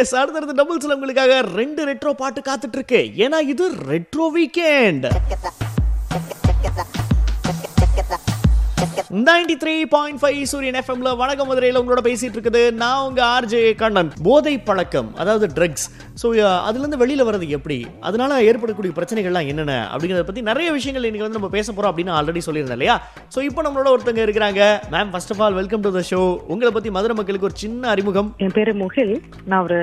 S அடுத்தடுத்து டபுள்ஸ்ல உங்களுக்காக ரெண்டு ரெட்ரோ பாட்டு காத்துட்டு இருக்கு. ஏன்னா இது retro weekend ninety three point five Suriyan எஃப்எம்ல வணக்கம் மதுரையில் உங்களோட பேசிட்டு இருக்குது. நான் உங்க ஆர்ஜே கண்ணன். போதை பழக்கம் அதாவது ட்ரக்ஸ் ஸோ uh, அதுலேருந்து வெளியில் வர்றது எப்படி? அதனால ஏற்படக்கூடிய பிரச்சனைகள்லாம் என்னென்ன? அப்படிங்கிறத பற்றி நிறைய விஷயங்கள் இன்னைக்கு வந்து நம்ம பேச போகிறோம் அப்படின்னு ஆல்ரெடி சொல்லியிருந்தேன் இல்லையா? ஸோ இப்போ நம்மளோட ஒருத்தங்க இருக்கிறாங்க. Ma'am first of all welcome to the show உங்களை பற்றி மதுரை மக்களுக்கு ஒரு சின்ன அறிமுகம். என் பேர் முகில். நான் ஒரு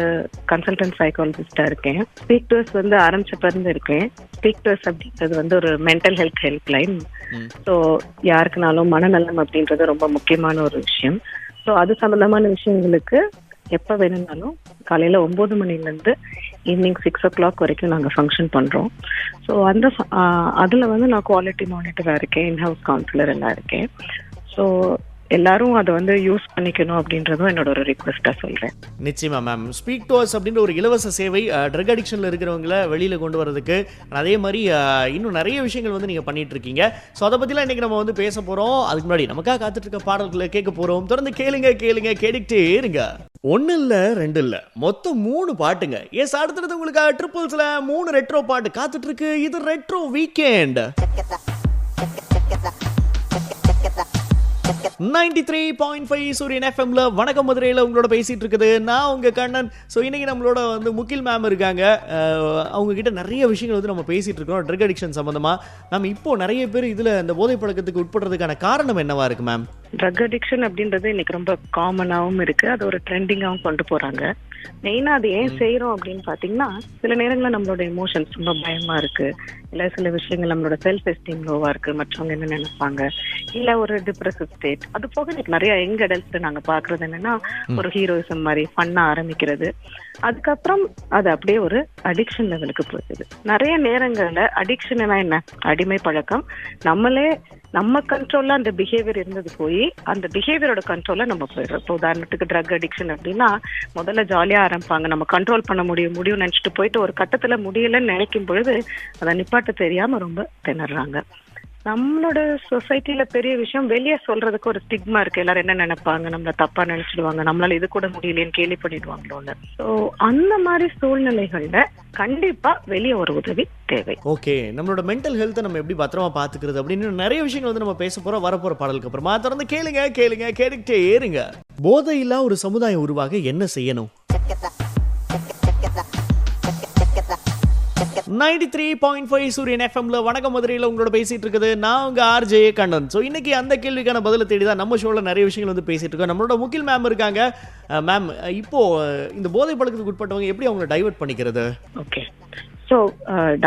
கன்சல்டன்ட் சைக்காலஜிஸ்டா இருக்கேன். ஸ்பீக் டூர்ஸ் வந்து ஆரம்பிச்சப்ப இருந்து இருக்கேன். ஸ்பீக் அப்படின்றது வந்து ஒரு mental health help line. So யாருக்குனாலும் மனநலம் அப்படின்றது ரொம்ப முக்கியமான ஒரு விஷயம். ஸோ அது சம்பந்தமான விஷயங்களுக்கு எப்போ வேணும்னாலும் காலையில ஒன்பது மணில இருந்து ஈவினிங் சிக்ஸ் ஓ கிளாக் வரைக்கும் நாங்கள் ஃபங்க்ஷன் பண்றோம். ஸோ அந்த அதுல வந்து நான் குவாலிட்டி மானிட்டரா இருக்கேன் இன்ஹவுஸ் கவுன்சிலர் எல்லாம் இருக்கேன். ஸோ எல்லாரும் அதை வந்து யூஸ் பண்ணிக்கணும் அப்படின்றதும் என்னோட ஒரு ரிக்வெஸ்ட்டாக சொல்கிறேன் நிச்சயமா மேம் ஸ்பீக் டு அஸ் அப்படின்ற ஒரு இலவச சேவை ட்ரக் அடிக்ஷனில் இருக்கிறவங்கள வெளியில் கொண்டு வரதுக்கு அதே மாதிரி இன்னும் நிறைய விஷயங்கள் வந்து நீங்கள் பண்ணிட்டு இருக்கீங்க ஸோ அதை பற்றிலாம் இன்றைக்கி நம்ம வந்து பேச போகிறோம் அதுக்கு முன்னாடி நமக்காக காத்துட்டு இருக்க பாடல்களை கேட்க போகிறோம் தொடர்ந்து கேளுங்க கேளுங்க கேட்டுக்கிட்டே இருங்க. ஒன்று இல்லை ரெண்டு இல்லை. மொத்தம் மூணு பாட்டுங்க. எஸ் அடுத்தடுத்து உங்களுக்கு ட்ரிபிள்ஸில் மூணு ரெட்ரோ பாட்டு காத்துட்ருக்கு. இது retro weekend ninety three point five Suriyan எஃப்எம்ல வணக்கம் மதுரையில் உங்களோட பேசிட்டு இருக்குது. நான் உங்க கண்ணன். ஸோ இன்னைக்கு நம்மளோட வந்து முகில் மேம் இருக்காங்க. அவங்க கிட்ட நிறைய விஷயங்கள் வந்து நம்ம பேசிட்டு இருக்கோம் ட்ரக் அடிக்ஷன் சம்பந்தமா. நம்ம இப்போ நிறைய பேர் இதுல இந்த போதை பழக்கத்துக்கு உட்படுறதுக்கான காரணம் என்னவா இருக்கு மேம் ட்ரக் அடிக்ஷன் அப்படின்றது இன்னைக்கு ரொம்ப காமனாகவும் இருக்கு. அது ஒரு ட்ரெண்டிங்காவும் கொண்டு போறாங்க. மெயினா அது ஏன் செய்யறோம் அப்படின்னு பாத்தீங்கன்னா சில நேரங்கள்ல நம்மளோட எமோஷன்ஸ் ரொம்ப பயமா இருக்கு. இல்ல சில விஷயங்கள் நம்மளோட செல்ஃப் எஸ்டீம் லோவா இருக்கு. மற்றவங்க என்ன நினைப்பாங்க? இல்ல ஒரு டிப்ரெசிவ் ஸ்டேட் அது போக எனக்கு நிறைய யங் அடல்ட்ஸ் நாங்க பாக்குறது என்னன்னா ஒரு ஹீரோயிசம் மாதிரி ஃபன்னா ஆரம்பிக்கிறது. அதுக்கப்புறம் அது அப்படியே ஒரு அடிக்ஷன் லெவலுக்கு போகுது நிறைய நேரங்கள்ல அடிக்ஷன் என்ன? அடிமை பழக்கம். நம்மளே நம்ம கண்ட்ரோல்ல அந்த பிஹேவியர் இருந்தது போய் அந்த பிஹேவியரோட கண்ட்ரோல்ல நம்ம போயிடுறோம். இப்போ உதாரணத்துக்கு ட்ரக் அடிக்ஷன் அப்படின்னா முதல்ல ஜாலியா ஆரம்பிப்பாங்க. நம்ம கண்ட்ரோல் பண்ண முடியும் முடியும் நினைச்சிட்டு போயிட்டு ஒரு கட்டத்துல முடியலன்னு நினைக்கும் பொழுது அதை நிப்பாட்ட தெரியாம ரொம்ப திணறாங்க. நம்மளோட சொசைட்டில பெரிய விஷயம் வெளியே சொல்றதுக்கு ஒரு ஸ்டிக்மா இருக்கு. எல்லாரும் என்ன நினைப்பாங்க? நம்மள தப்பா நினைச்சிடுவாங்க. நம்மளால இது கூட முடியலையேன்னு கேள்வி பண்ணிடுவாங்களோன்னு ஸோ அந்த மாதிரி சூழ்நிலைகள்ல கண்டிப்பா வெளியே ஒரு உதவி தேவை. ஓகே நம்மளோட மென்டல் ஹெல்த்தை நம்ம எப்படி பத்திரமா பாத்துக்கிறது அப்படின்னு நிறைய விஷயங்கள் வந்து நம்ம பேச போறோம் வரப்போற பாடலுக்கு அப்புறமா. தொடர்ந்து கேளுங்க கேளுங்க கேட்டுக்கிட்டே ஏறுங்க. போதையில்லா ஒரு சமுதாயம் உருவாக என்ன செய்யணும்? நைன்டி த்ரீ பாயிண்ட் ஃபைவ் சூரியன் எஃப்எம்ல வணக்க மதுரையில் உங்களோட பேசிட்டு இருக்குது. நான் உங்க ஆர்ஜே கண்ணன். ஸோ இன்னைக்கு அந்த கேள்விக்கான பதிலை தேடி தான் நம்ம ஷோவில் நிறைய விஷயங்கள் வந்து பேசிட்டு இருக்கோம். நம்மளோட முகில் மேம் இருக்காங்க. மேம் இப்போ இந்த போதை பழக்கத்துக்கு உட்பட்டவங்க எப்படி அவங்களை டைவர்ட் பண்ணிக்கிறது? ஓகே ஸோ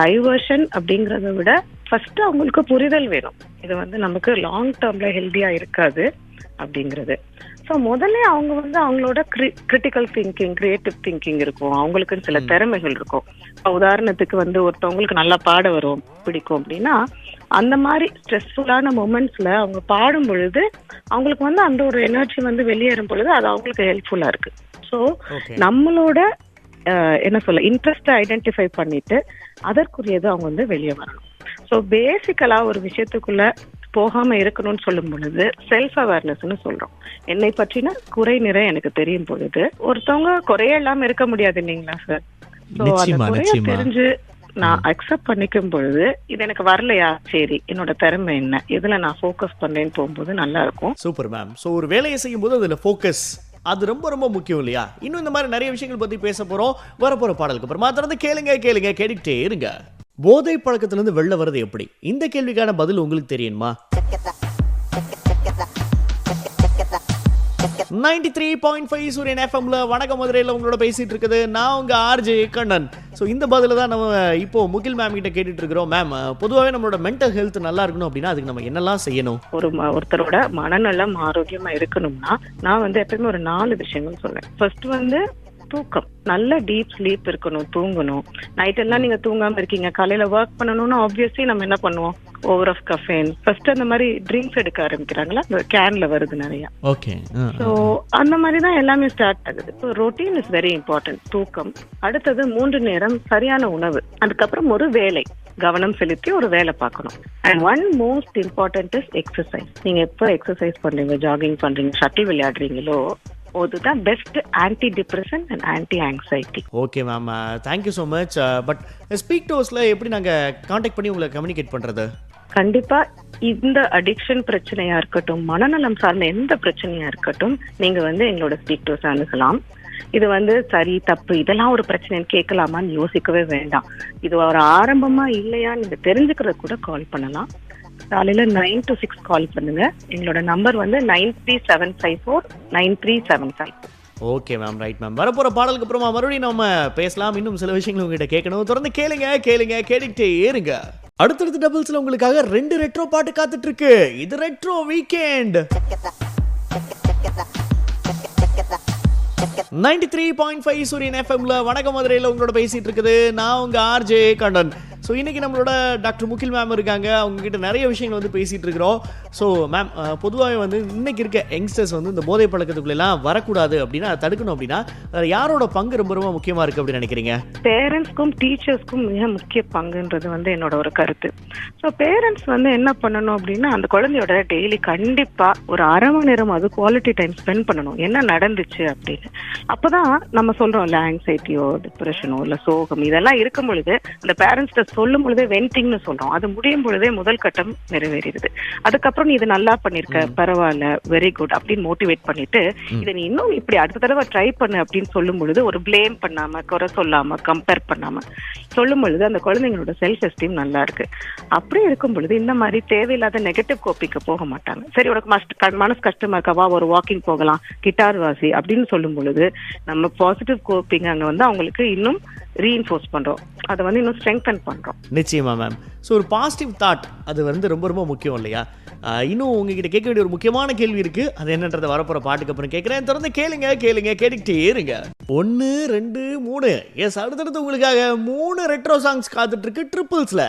டைவர்ஷன் அப்படிங்கிறத விட ஃபர்ஸ்ட் அவங்களுக்கு புரிதல் வேணும். இது வந்து நமக்கு லாங் டேர்ம்ல ஹெல்தியா இருக்காது அப்படிங்கிறது. ஸோ முதல்ல அவங்க வந்து அவங்களோட கிரிட்டிக்கல் திங்கிங் கிரியேட்டிவ் திங்கிங் இருக்கும். அவங்களுக்குன்னு சில திறமைகள் இருக்கும். உதாரணத்துக்கு வந்து ஒருத்தவங்களுக்கு நல்லா பாட வரும் பிடிக்கும் அப்படின்னா அந்த மாதிரி ஸ்ட்ரெஸ்ஃபுல்லான மூமெண்ட்ஸ்ல அவங்க பாடும் பொழுது அவங்களுக்கு வந்து அந்த ஒரு எனர்ஜி வந்து வெளியேறும் பொழுது அது அவங்களுக்கு ஹெல்ப்ஃபுல்லா இருக்கு. ஸோ நம்மளோட என்ன சொல்ல இன்ட்ரெஸ்ட் ஐடென்டிஃபை பண்ணிட்டு அதற்குரியது அவங்க வந்து வெளியே வரணும். ஸோ பேசிக்கலா ஒரு விஷயத்துக்குள்ள போகாம இருக்கணும்னு சொல்லும் பொழுது செல்ஃப் அவேர்னஸ்னு சொல்றோம். என்னை பற்றின குறை நிறை எனக்கு தெரியும் பொழுது ஒருத்தவங்க குறையே இல்லாம இருக்க முடியாது இல்லைங்களா சார் ஸோ அந்த நிச்சயமா குறைய நிச்சயமா. தெரிஞ்சு நான் அக்செப்ட் பண்ணிக்கும் பொழுது இது எனக்கு வரலையா? சரி என்னோட திறமை என்ன? இதுல நான் ஃபோக்கஸ் பண்ணேன்னு போகும்போது நல்லா இருக்கும். சூப்பர் மேம் ஸோ ஒரு வேலையை செய்யும்போது அதில் ஃபோக்கஸ் அது ரொம்ப ரொம்ப முக்கியம் இல்லையா? இன்னும் இந்த மாதிரி நிறைய விஷயங்கள் பற்றி பேச போகிறோம் வரப்போகிற பாடலுக்கு அப்புறமா தொடர்ந்து கேளுங்க கேளுங்க கேட்டுக்கிட்டே இருங்க. போதை பழக்கத்திலிருந்து வெளில வர்றது எப்படி? இந்த கேள்விக்கான பதில் உங்களுக்கு தெரியுமா? நைன்டி த்ரீ பாயிண்ட் ஃபைவ் சூரியன் எஃப்எம்ல வணக்க மதுரையில் உங்களோட பேசிட்டு இருக்குது. நான் உங்க ஆர்ஜே கண்ணன். ஸோ இந்த பதில தான் நம்ம இப்போ முகில் மேம் கிட்ட கேட்டுட்டு இருக்கிறோம். மேம் பொதுவாகவே நம்மளோட மென்டல் ஹெல்த் நல்லா இருக்கணும் அப்படின்னா அதுக்கு நம்ம என்னெல்லாம் செய்யணும்? ஒரு ம- ஒருத்தரோட மனநலம் ஆரோக்கியமா இருக்கணும்னா நான் வந்து எப்பயுமே ஒரு நாலு விஷயங்கள் சொல்றேன் ஃபர்ஸ்ட் வந்து தூக்கம். நல்ல டீப் ஸ்லீப் இருக்கணும் தூங்கணும். நைட் எல்லாம் நீங்க தூங்காம இருக்கீங்க. காலையில ஒர்க் பண்ணணும்னா ஆப்வியஸ்லி நம்ம என்ன பண்ணுவோம்? ஓவர் ஆஃப் கஃபேன் ஃபர்ஸ்ட் அந்த மாதிரி ட்ரிங்க்ஸ் எடுக்க ஆரம்பிக்கிறாங்களா? கேன்ல வருது நிறைய. ஓகே ஸோ அந்த மாதிரி தான் எல்லாமே ஸ்டார்ட் ஆகுது. So routine is very important தூக்கம். அடுத்தது மூன்று நேரம் சரியான உணவு. அதுக்கப்புறம் ஒரு வேலை. கவனம் செலுத்தி ஒரு வேலை பார்க்கணும். And one most important is exercise நீங்க எப்போ எக்ஸசைஸ் பண்றீங்க ஜாகிங் பண்றீங்க? ஷட்டில் விளையாடுறீங்களோ அதுதான் best anti depression and anti anxiety okay ma'am thank you so much but speak டோஸில் எப்படி நாங்கள் காண்டாக்ட் பண்ணி உங்களை கம்யூனிகேட் பண்ணுறது கண்டிப்பா இந்த அடிக்ஷன் பிரச்சனையா இருக்கட்டும் மனநலம் சார்ந்த எந்த பிரச்சனையா இருக்கட்டும் நீங்க வந்து எங்களோட ஸ்பீக் டூஸ் அணுகலாம் இது வந்து சரி தப்பு இதெல்லாம் ஒரு பிரச்சனைன்னு கேட்கலாமான்னு யோசிக்கவே வேண்டாம். இது ஒரு ஆரம்பமா இல்லையா நீங்க தெரிஞ்சுக்கிறது கூட கால் பண்ணலாம். காலையில நைன் டு சிக்ஸ் கால் பண்ணுங்க. எங்களோட நம்பர் வந்து nine three seven five four nine three seven five okay ma'am right ma'am வரப்போகிற பாடலுக்கு அப்புறமா மறுபடியும் நம்ம பேசலாம். இன்னும் சில விஷயங்கள் உங்ககிட்ட கேட்கணும். தொடர்ந்து கேளுங்க கேளுங்க கேட்டுக்கிட்டே இருங்க. அடுத்தடுத்த டபுள்ஸ்ல உங்களுக்காக ரெண்டு ரெட்ரோ பாட்டு காத்துட்டு இருக்கு இது retro weekend ninety three point five Suriyan எஃப்எம்ல வணக்கம் மதுரையில் உங்களோட பேசிட்டு இருக்குது. நான் உங்க ஆர்ஜே கண்டன் ஸோ இன்றைக்கி நம்மளோட டாக்டர் முகில் மேம் இருக்காங்க. அவங்ககிட்ட நிறைய விஷயங்கள் வந்து பேசிகிட்டு இருக்கிறோம். ஸோ மேம் பொதுவாகவே வந்து இன்னைக்கு இருக்க யங்ஸ்டர்ஸ் வந்து இந்த போதை பழக்கத்துக்குள்ளெல்லாம் வரக்கூடாது அப்படின்னா அதை தடுக்கணும் அப்படின்னா யாரோட பங்கு ரொம்ப ரொம்ப முக்கியமாக இருக்குது அப்படின்னு நினைக்கிறீங்க? பேரண்ட்ஸ்க்கும் டீச்சர்ஸ்க்கும் மிக முக்கிய பங்குன்றது வந்து என்னோட ஒரு கருத்து. ஸோ பேரண்ட்ஸ் வந்து என்ன பண்ணணும் அப்படின்னா அந்த குழந்தையோட டெய்லி கண்டிப்பாக ஒரு அரை மணி நேரம் அது குவாலிட்டி டைம் ஸ்பெண்ட் பண்ணணும். என்ன நடந்துச்சு அப்படின்னு. அப்போதான் நம்ம சொல்றோம்ல ஆங்ஸைட்டியோ டிப்ரெஷனோ இல்லை சோகம் இதெல்லாம் இருக்கும் பொழுது அந்த பேரண்ட்ஸ்ட சொல்லும் பொழுதே வென்டிங்னு சொல்றோம். அது முடியும் பொழுதே முதல் கட்டம் நிறைவேறிடுது. அதுக்கப்புறம் நீ இது நல்லா பண்ணிருக்க பரவாயில்ல வெரி குட் அப்படின்னு மோட்டிவேட் பண்ணிட்டு இதை நீ இன்னும் இப்படி அடுத்த தடவை ட்ரை பண்ணு அப்படின்னு சொல்லும் பொழுது ஒரு ப்ளேம் பண்ணாம குறை சொல்லாம கம்பேர் பண்ணாம சொல்லும் பொழுது அந்த குழந்தைங்களோட செல்ஃப் எஸ்டீம் நல்லா இருக்கு. அப்படி இருக்கும் பொழுது இந்த மாதிரி தேவையில்லாத நெகட்டிவ் கோப்பிக்கு போக மாட்டாங்க. சரி உனக்கு மஸ்ட் மனசு கஷ்டமா இருக்கவா ஒரு வாக்கிங் போகலாம். கிட்டார் வாசி அப்படின்னு சொல்லும் பொழுது நம்ம பாசிட்டிவ் கோப்பிங் அங்க வந்து அவங்களுக்கு இன்னும் ரீஇன்ஃபோர்ஸ் பண்றோம். அதை வந்து இன்னும் ஸ்ட்ரெங்தன் பண்றோம். நிச்சயமா மேம் ஸோ ஒரு பாசிட்டிவ் தாட் அது வந்து ரொம்ப ரொம்ப முக்கியம் இல்லையா? இன்னும் உங்ககிட்ட கேட்க வேண்டிய ஒரு முக்கியமான கேள்வி இருக்கு. அது என்னன்றதை வரப்போற பாட்டுக்கு அப்புறம் கேட்குறேன். தொடர்ந்து கேளுங்க கேளுங்க கேட்டுக்கிட்டே இருங்க. ஒன்று ரெண்டு மூணு. எஸ் அடுத்தடுத்து உங்களுக்காக மூணு ரெட்ரோ சாங்ஸ் காத்துட்டு இருக்கு ட்ரிபிள்ஸ்ல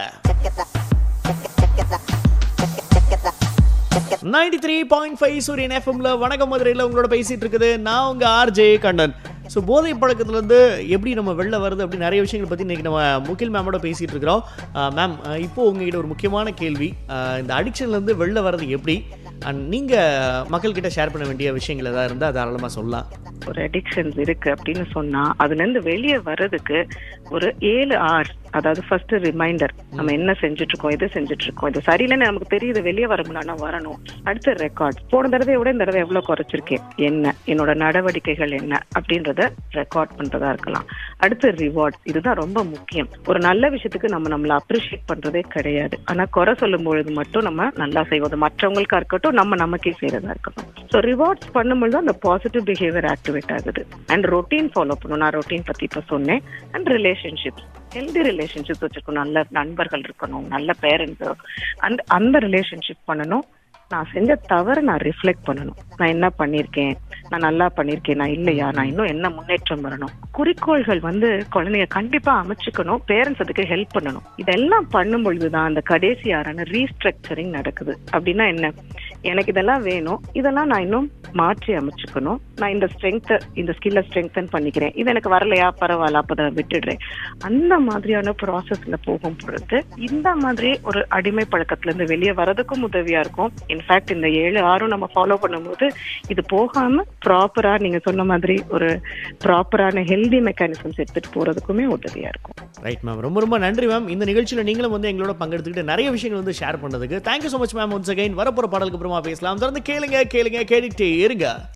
ninety three point five Suriyan எஃப்எம்ல வணக்கம் மதுரையில் உங்களோட பேசிட்டு இருக்குது. நான் உங்க ஆர்ஜே கண்ணன். ஸோ போதை பழக்கத்துலேருந்து எப்படி நம்ம வெளில வருது அப்படி நிறைய விஷயங்களை பற்றி இன்றைக்கி நம்ம முகில் மேமோட பேசிகிட்டு இருக்கிறோம். மேம் இப்போது உங்ககிட்ட ஒரு முக்கியமான கேள்வி. இந்த அடிக்ஷன்லேருந்து வெளில வர்றது எப்படி? அண்ட் நீங்கள் மக்கள்கிட்ட ஷேர் பண்ண வேண்டிய விஷயங்கள் எதாவது இருந்தால் தாராளமாக சொல்லலாம். ஒரு அடிக்ஷன்ஸ் இருக்குது அப்படின்னு சொன்னால் அதுலேருந்து வெளியே வர்றதுக்கு ஒரு ஏழு ஆர்ஸ் அதாவது ஃபர்ஸ்ட் ரிமைண்டர் நம்ம என்ன செஞ்சுட்டு இருக்கோம் எது செஞ்சுட்டு இருக்கோம் இது சரியில்லைன்னு நமக்கு தெரியுது. வெளியே வர முடியலன்னா வரணும். அடுத்த ரெக்கார்ட் போன தடவை விட இந்த தடவை எவ்வளவு குறைச்சிருக்கேன்? என்ன? என்னோட நடவடிக்கைகள் என்ன? அப்படின்றத ரெக்கார்ட் பண்றதா இருக்கலாம். அடுத்து ரிவார்ட்ஸ் இதுதான் ரொம்ப முக்கியம். ஒரு நல்ல விஷயத்துக்கு நம்ம நம்மள அப்ரிஷியேட் பண்றதே கிடையாது. ஆனா குறை சொல்லும் பொழுது மட்டும் நம்ம நல்லா செய்வோம். மற்றவங்களுக்கா இருக்கட்டும் நம்ம நமக்கே செய்யறதா இருக்கட்டும். ஸோ ரிவார்ட்ஸ் பண்ணும்பொழுது அந்த பாசிட்டிவ் பிஹேவியர் ஆக்டிவேட் ஆகுது. அண்ட் ரொட்டீன் ஃபாலோ பண்ணணும். நான் ரொட்டீன் பத்தி இப்ப சொன்னேன். அண்ட் ரிலேஷன்ஷிப்ஸ் ஹெல்தி ரிலேஷன்ஷிப் வச்சுக்கணும் நல்ல நண்பர்கள் இருக்கணும் நல்ல பேரண்ட்ஸ் அந்த அந்த ரிலேஷன்ஷிப் பண்ணணும். நான் செஞ்ச தவறை நான் ரிஃப்ளெக்ட் பண்ணணும். நான் என்ன பண்ணியிருக்கேன் நான் நல்லா பண்ணியிருக்கேன் நான் இல்லையா? நான் இன்னும் என்ன முன்னேற்றம் வரணும்? குறிக்கோள்கள் வந்து குழந்தைங்க கண்டிப்பா அமைச்சுக்கணும். பேரண்ட்ஸ் அதுக்கு ஹெல்ப் பண்ணணும். இதெல்லாம் பண்ணும் பொழுதுதான் அந்த கடைசியாரான ரீஸ்ட்ரக்சரிங் நடக்குது. அப்படின்னா என்ன? எனக்கு இதெல்லாம் வேணும். இதெல்லாம் நான் இன்னும் மாற்றி அமைச்சுக்கணும். நான் இந்த ஸ்ட்ரென்த் இந்த ஸ்கில்ல ஸ்ட்ரெங்தன் பண்ணிக்கிறேன். இது எனக்கு வரலையா? பரவாயில்ல அப்ப நான் விட்டுடுறேன். அந்த மாதிரியான ப்ராசஸ்ல போகும் பொழுது இந்த மாதிரி ஒரு அடிமை பழக்கத்துல இருந்து வெளியே வரதுக்கும் உதவியா இருக்கும். இன்ஃபேக்ட் இந்த ஏழு ஆறும் நம்ம ஃபாலோ பண்ணும்போது இது போகாம ப்ராப்பரா நீங்க சொன்ன மாதிரி ஒரு ப்ராப்பரான ஹெல்தி மெக்கானிசம்ஸ் எடுத்துட்டு போறதுக்குமே உதவியா இருக்கும். ரைட் மேம் ரொம்ப ரொம்ப நன்றி மேம் இந்த நிகழ்ச்சியில் நீங்களும் வந்து எங்களோட பங்கெடுத்துக்கிட்டு நிறைய விஷயங்கள் வந்து ஷேர் பண்ணதுக்கு. Thank you so much ma'am once again வரப்போகிற பாடலுக்கு அப்புறமா பேசலாம். தொடர்ந்து கேளுங்க கேளுங்க கேட்டுக்கிட்டே இருங்க